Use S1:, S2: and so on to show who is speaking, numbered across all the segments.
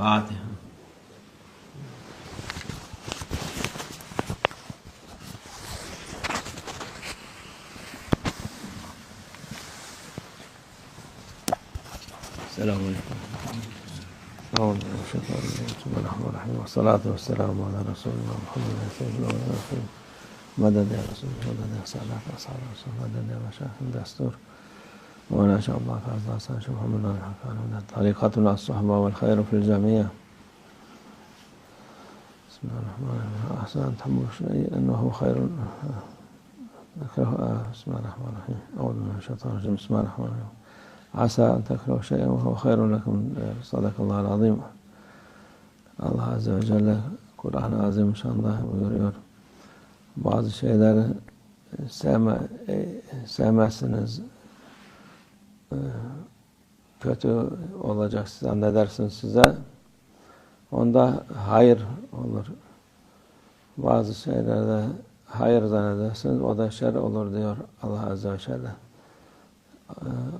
S1: Fatiha. Selamun Aleyküm.
S2: أعوذ بالله من الشيطان الرجيم بسم الله الرحمن الرحيم والصلاة والسلام على رسول الله محمد سيد الله والرسول مدد يا رسول مدد يا سادات أصحاب الرسول مدد يا مشايخ الدستور وما شاء الله فعز الله شيخ محمد بن الحكام طريقتنا الصحبة والخير في الجميع. بسم الله الرحمن الرحيم. أحسن تحب شيء أنه خير. بسم الله الرحمن الرحيم. أعوذ من الشيطان الرجيم. بسم الله الرحمن الرحيم. Asa en tekrehu şeyen ve huve hayrun lekum sadakallahu azim. Allah Azze ve Celle Kur'an-ı Azimüşşan'da buyuruyor. Bazı şeyleri sevme, sevmezsiniz. Kötü olacak zannedersiniz size. Onda hayır olur. Bazı şeylerde hayır zannedersiniz. O da şer olur diyor Allah Azze ve Celle.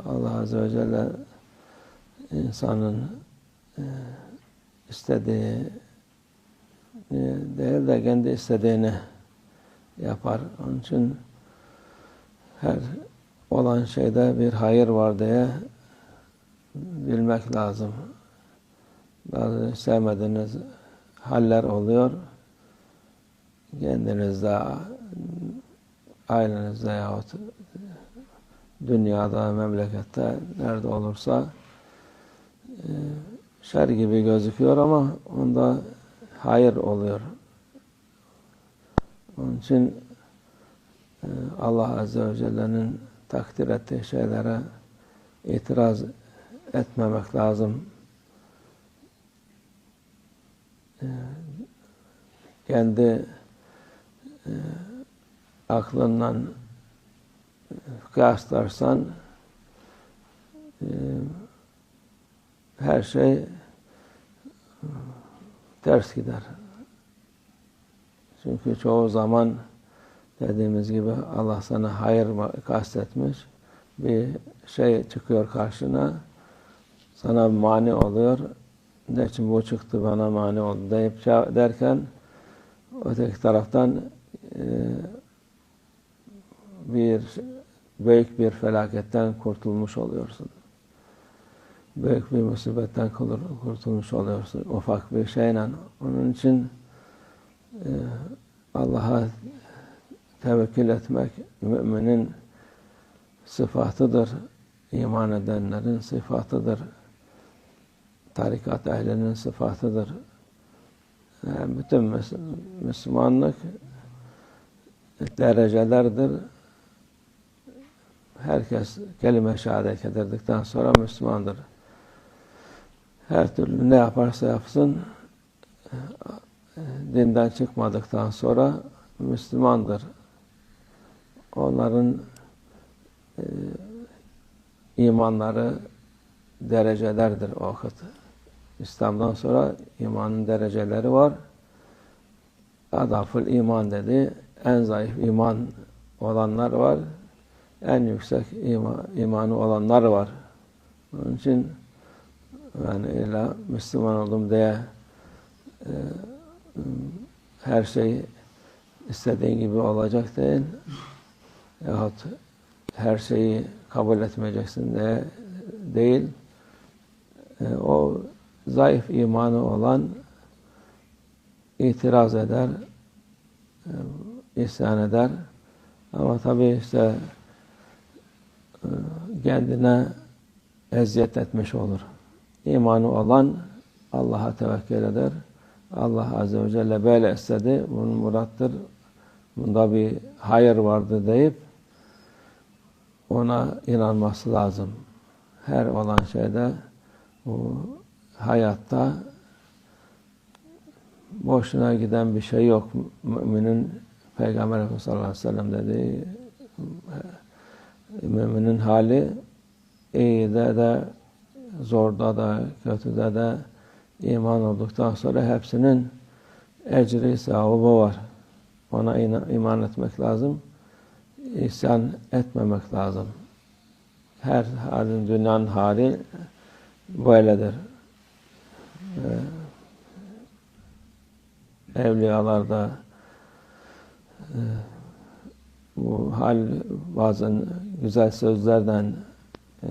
S2: Allah Azze ve Celle insanın istediği değil de kendi istediğini yapar. Onun için her olan şeyde bir hayır var diye bilmek lazım. Bazı sevmediğiniz haller oluyor. Kendinizde, ailenizde yahut dünyada, memlekette nerede olursa e, şer gibi gözüküyor ama onda hayır oluyor. Onun için e, Allah Azze ve Celle'nin takdir ettiği şeylere itiraz etmemek lazım. E, kendi aklından kıyaslarsan e, her şey ters gider. Çünkü çoğu zaman dediğimiz gibi Allah sana hayır kastetmiş. Bir şey çıkıyor karşına sana mani oluyor. Ne için bu çıktı bana mani oldu deyip derken öteki taraftan e, bir büyük bir felaketten kurtulmuş oluyorsun. Büyük bir musibetten kurtulmuş oluyorsun. Ufak bir şeyle. Onun için e, Allah'a tevekkül etmek müminin sıfatıdır. İman edenlerin sıfatıdır. Tarikat ehlinin sıfatıdır. Yani bütün Müslümanlık derecelerdir herkes kelime şehadet getirdikten sonra Müslümandır. Her türlü ne yaparsa yapsın dinden çıkmadıktan sonra Müslümandır. Onların e, imanları derecelerdir o vakit. İslam'dan sonra imanın dereceleri var. Adaful iman dedi. En zayıf iman olanlar var en yüksek ima, imanı olanlar var. Onun için yani illa Müslüman oldum diye e, her şey istediğin gibi olacak değil. Yahut her şeyi kabul etmeyeceksin diye değil. E, o zayıf imanı olan itiraz eder, e, isyan eder. Ama tabii işte kendine eziyet etmiş olur. İmanı olan Allah'a tevekkül eder. Allah Azze ve Celle böyle istedi. Bunun murattır. Bunda bir hayır vardı deyip ona inanması lazım. Her olan şeyde bu hayatta boşuna giden bir şey yok. Müminin Peygamber Efendimiz sallallahu aleyhi ve sellem dediği müminin hali iyide de zorda da kötüde de iman olduktan sonra hepsinin ecri sevabı var. Ona iman etmek lazım. İsyan etmemek lazım. Her halin, dünyanın hali böyledir. e, evliyalarda e, bu hal bazen güzel sözlerden e,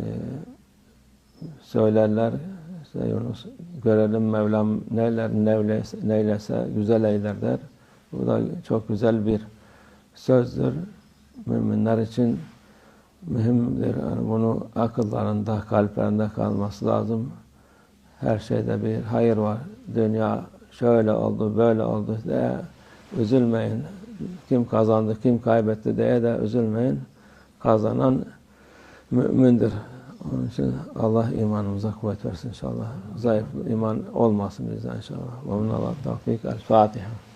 S2: söylerler. İşte Yunus görelim Mevlam neyler neylese, neylese güzel eyler der. Bu da çok güzel bir sözdür. Müminler için mühimdir. Yani bunu akıllarında, kalplerinde kalması lazım. Her şeyde bir hayır var. Dünya şöyle oldu, böyle oldu diye üzülmeyin. Kim kazandı, kim kaybetti diye de üzülmeyin. Kazanan mümindir. Onun için Allah imanımıza kuvvet versin inşallah. Zayıf iman olmasın bizden inşallah. Ve minallah tevfik. El Fatiha.